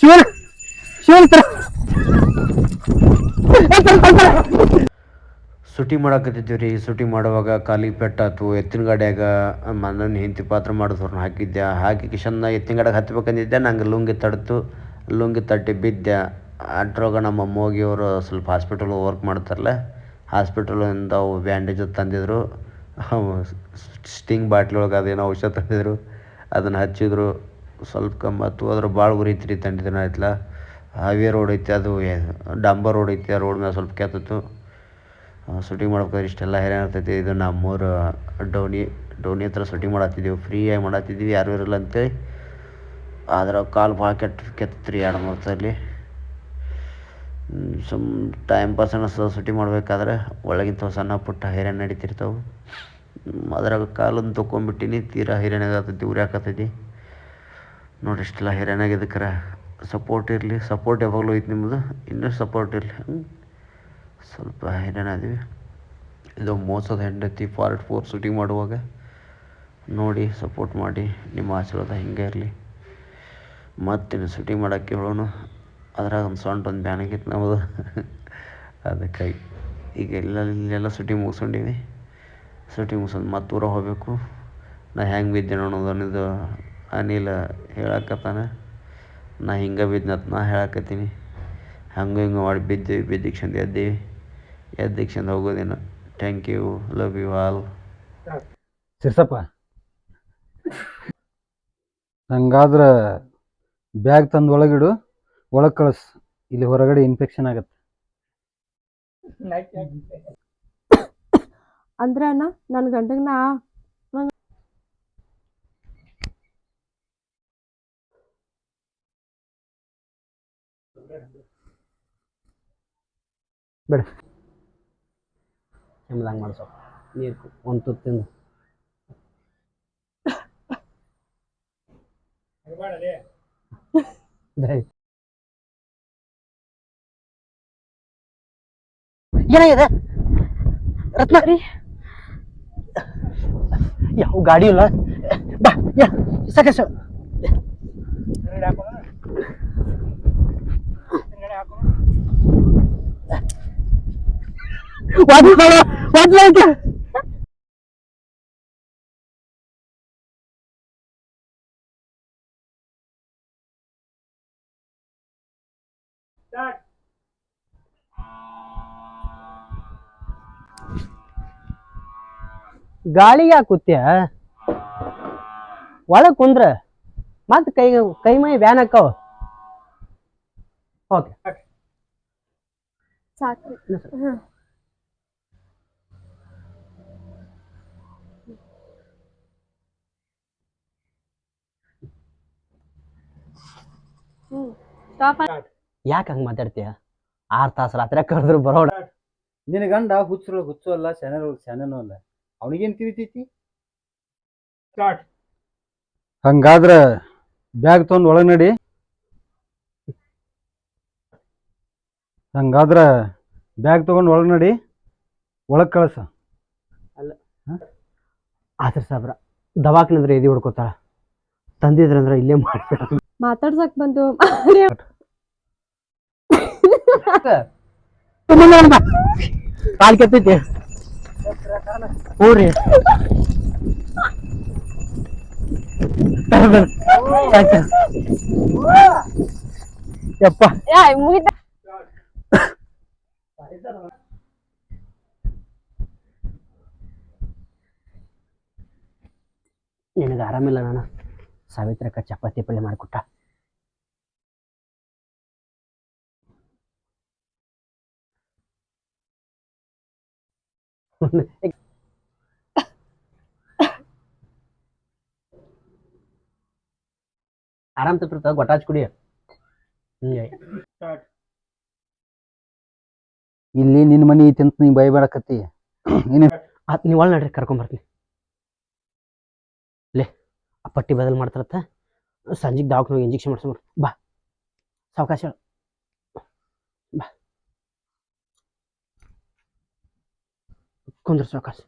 ಶಿವನ್ ಸುಟಿ ಮಾಡಕತ್ತಿದ್ದೀವಿ ರೀ ಸುಟಿ ಮಾಡುವಾಗ ಕಾಲಿಗೆ ಪೆಟ್ಟಾತು ಎತ್ತಿನ ಗಾಡಿಯಾಗ ನನ್ನ ಹೆಂಡತಿ ಪಾತ್ರ ಮಾಡಿದವ್ರನ್ನ ಹಾಕಿದ್ದೆ ಹಾಕಿ ಕಿಶನ್ನ ಎತ್ತಿನ ಗಾಡಿಗೆ ಹತ್ಬೇಕಂದಿದ್ದೆ, ನಂಗೆ ಲುಂಗಿ ತಡ್ತು, ಲುಂಗಿ ತಟ್ಟಿ ಬಿದ್ದೆ. ಅಟ್ರೊಳಗೆ ನಮ್ಮ ಅಮ್ಮ ಹೋಗಿ ಅವರು ಸ್ವಲ್ಪ ಹಾಸ್ಪಿಟಲ್ ವರ್ಕ್ ಮಾಡ್ತಾರಲ್ಲ ಹಾಸ್ಪಿಟಲಿಂದ ಅವು ಬ್ಯಾಂಡೇಜ್ ತಂದಿದ್ರು. ಸ್ಟಿಂಗ್ ಬಾಟ್ಲೊಳಗೆ ಅದೇನೋ ಔಷಧ ತಂದಿದ್ರು. ಅದನ್ನು ಹಚ್ಚಿದ್ರು. ಸ್ವಲ್ಪ ಕಮ್ಮಿ ಆಯ್ತು ಆದ್ರೆ ಭಾಳ ಉರಿತ್ರಿ ತಂಡಿ ದಿನ ಆಯ್ತಲ್ಲ ಹೈವೇ ರೋಡ್ ಐತೆ ಅದು ಡಾಂಬರ್ ರೋಡ್ ಐತೆ, ಆ ರೋಡ್ ಮೇಲೆ ಸ್ವಲ್ಪ ಕೆತ್ತಿತ್ತು. ಶೂಟಿಂಗ್ ಮಾಡ್ಬೇಕಾದ್ರೆ ಇಷ್ಟೆಲ್ಲ ಹೈರಾಣ ಇರ್ತೈತಿ ಇದು ನಮ್ಮೂರು ಡೋಣಿ ಡೋಣಿ ಹತ್ರ ಶೂಟಿಂಗ್ ಮಾಡತ್ತಿದ್ದೀವಿ ಫ್ರೀಯಾಗಿ ಮಾಡತ್ತಿದ್ದೀವಿ ಯಾರೂ ಇರಲ್ಲ ಅಂತೇಳಿ. ಆದ್ರೆ ಕಾಲು ಭಾಳ ಕೆಟ್ಟ, ಕೆತ್ತಿತ್ರಿ ಎರಡು, ಮೂರು ಸಲ ಸುಮ್ ಟೈಮ್ ಪಾಸ್ ಅನ್ನಿಸ್ತದೆ ಶೂಟಿಂಗ್ ಮಾಡಬೇಕಾದ್ರೆ ಒಳಗಿಂತ ಸಣ್ಣ ಪುಟ್ಟ ಹೈರಾಣ ನಡೀತಿರ್ತಾವೆ. ಅದ್ರಾಗ ಕಾಲನ್ನು ತೊಗೊಂಬಿಟ್ಟಿನಿ ತೀರಾ ಹೈರಾಣ ಉರಿ ಉರಿಯಾಕತ್ತೈತಿ ನೋಡಿ, ಇಷ್ಟೆಲ್ಲ ಹೈರಾಣ ಆಗಿದ್ದಕ್ಕಾರ ಸಪೋರ್ಟ್ ಇರಲಿ ಸಪೋರ್ಟ್ ಯಾವಾಗಲೂ ಐತೆ ನಿಮ್ಮದು ಇನ್ನೂ ಸಪೋರ್ಟ್ ಇರಲಿ. ಸ್ವಲ್ಪ ಹೈರಾಣ ಅದೀವಿ ಇದು ಮೋಸದ ಹೆಂಡತಿ ಪಾರ್ಟ್ ಫೋರ್ ಶೂಟಿಂಗ್ ಮಾಡುವಾಗ. ನೋಡಿ ಸಪೋರ್ಟ್ ಮಾಡಿ. ನಿಮ್ಮ ಆಶೀರ್ವಾದ ಹಿಂಗೆ ಇರಲಿ. ಮತ್ತಿನ್ನು ಶೂಟಿಂಗ್ ಮಾಡೋಕ್ಕೆ ಹೇಳೋಣ ಅದ್ರಾಗ ಒಂದು ಸೊಂಟ ಒಂದು ಬ್ಯಾನ್ ಆಗಿತ್ತು ನಮ್ಮದು ಅದಕ್ಕಾಗಿ ಈಗ ಎಲ್ಲ, ಇಲ್ಲೆಲ್ಲ ಶೂಟಿಂಗ್ ಮುಗಿಸ್ಕೊಂಡಿವಿ ಶೂಟಿಂಗ್ ಮುಗಿಸ್ಕೊಂಡು ಮತ್ತೆ ಊರ ಹೋಗಬೇಕು. ನಾ ಹೆಂಗೆ ಬಿದ್ದೆ ಅನ್ನೋದನ್ನಿದು ಅನಿಲ್ ಹೇಳಕತ್ತಾನ. ನಾ ಹಿಂಗೆ ಬಿದ್ನತ್ ನಾ ಹೇಳಕತ್ತೀನಿ. ಹಂಗೆ ಹಿಂಗೆ ಮಾಡಿ ಬಿದ್ದೀವಿ ಬಿದ್ದಿಕ್ಷಂದು ಎದ್ದೀವಿ ಎದ್ದಿಕ್ಷಂದು ಹೋಗೋದೇನು thank you love you all Sirsappa ಹಂಗಾದ್ರೆ ಬ್ಯಾಗ್ ತಂದು ಒಳಗಿಡು ಒಳಗೆ ಕಳಿಸ್. ಇಲ್ಲಿ ಹೊರಗಡೆ ಇನ್ಫೆಕ್ಷನ್ ಆಗತ್ತೆ. ಅಂದ್ರೆ ಅಣ್ಣ ನನ್ನ ಗಂಡಗೆ ನಾ ಕೆಮ್ಮದಂಗೆ ಮಾಡಿಸೋ? ನೀರು ಒಂದು ತುತ್ತಿಂದು. ಏನಾಗಿದೆ? ರತ್ನ. ಯಾವ ಗಾಡಿ ಇಲ್ಲ. ಬಾ ಯಾ ಸಾಕಷ್ಟು ಗಾಳಿಗೆ ಯಾಕೆ ಕೂತ್ಯ? ಒಳಗೆ ಕುಂದ್ರ. ಮತ್ತೆ ಕೈ ಕೈ ಮೈ ಬ್ಯಾನ್ ಹಾಕವ ಓಕೆ. ಸಾಕ್ರಿ ಯಾಕೆ? ಹಂಗ ಮಾತಾಡ್ತೀಯ? ಆರ್ ತಾಸು ರಾತ್ರಿ ಕರೆದ್ರು ಬರೋಣ ನಿನ್ನ ಗಂಡ ಹುಚ್ಚರು ಹುಚ್ಚು ಅಲ್ಲ ಶಾನರು ಶಾನನೂ ಅಲ್ಲ. ಅವನಿಗೇನ್ ತಿಳಿತೈತಿ? ಹಂಗಾದ್ರ ಬ್ಯಾಗ್ ತಗೊಂಡ್ ಒಳಗೆ ನಡಿ ಹಂಗಾದ್ರ ಬ್ಯಾಗ್ ತಗೊಂಡ್ ಒಳಗೆ ನಡಿ ಒಳಗೆ ಕಳ್ಸ. ಆಸರ್ ಸಾಬ್ರ ದವಾಖಾನಂದ್ರೆ ಎದಿ ಹೊಡ್ಕೋತಾಳ. ತಂದಿದ್ರಂದ್ರೆ ಇಲ್ಲೇ ಮಾಡ್ಬೇಡ ಮಾತಾಡ್ಸಕ್ ಬಂದು ಕಾಲ್ ಕೆತ್ತೈತಿ ಹ್ಞೂ ರೀ ಯಪ್ಪ ನಿನಗೆ ಆರಾಮಿಲ್ಲ ನಾನು? ಸಾವಿತ್ರಕ್ಕ ಚಪಾತಿ ಪಲ್ಯ ಮಾಡಿಕೊಟ್ಟ. ಆರಾಮ್ ತಪ್ಪಿರ್ತಾವ ಗೊಟ್ಟಾಚ್ ಕುಡಿಯ ಇಲ್ಲಿ ನಿನ್ನ ಮನೆ ಐತಿ ಅಂತ ನೀ ಬೈಬೇಡಕತ್ತಿ. ನೀನು ಆತ್ ನೀವು ಒಳ ನಡ್ರಿ ಕರ್ಕೊಂಬರ್ತೀನಿ ಆ ಪಟ್ಟಿ ಬದಲು ಮಾಡ್ತಾರತ್ತ. ಸಂಜೆಗೆ ದವಾಖಾನೆ ಇಂಜೆಕ್ಷನ್ ಮಾಡ್ಸ್ಕೊಂಬರ್ ಬಾ. ಸಾವಕಾಶ ಹೇಳು. ಬಾ. ಕುಂದ್ರ ಸಾವಕಾಶ.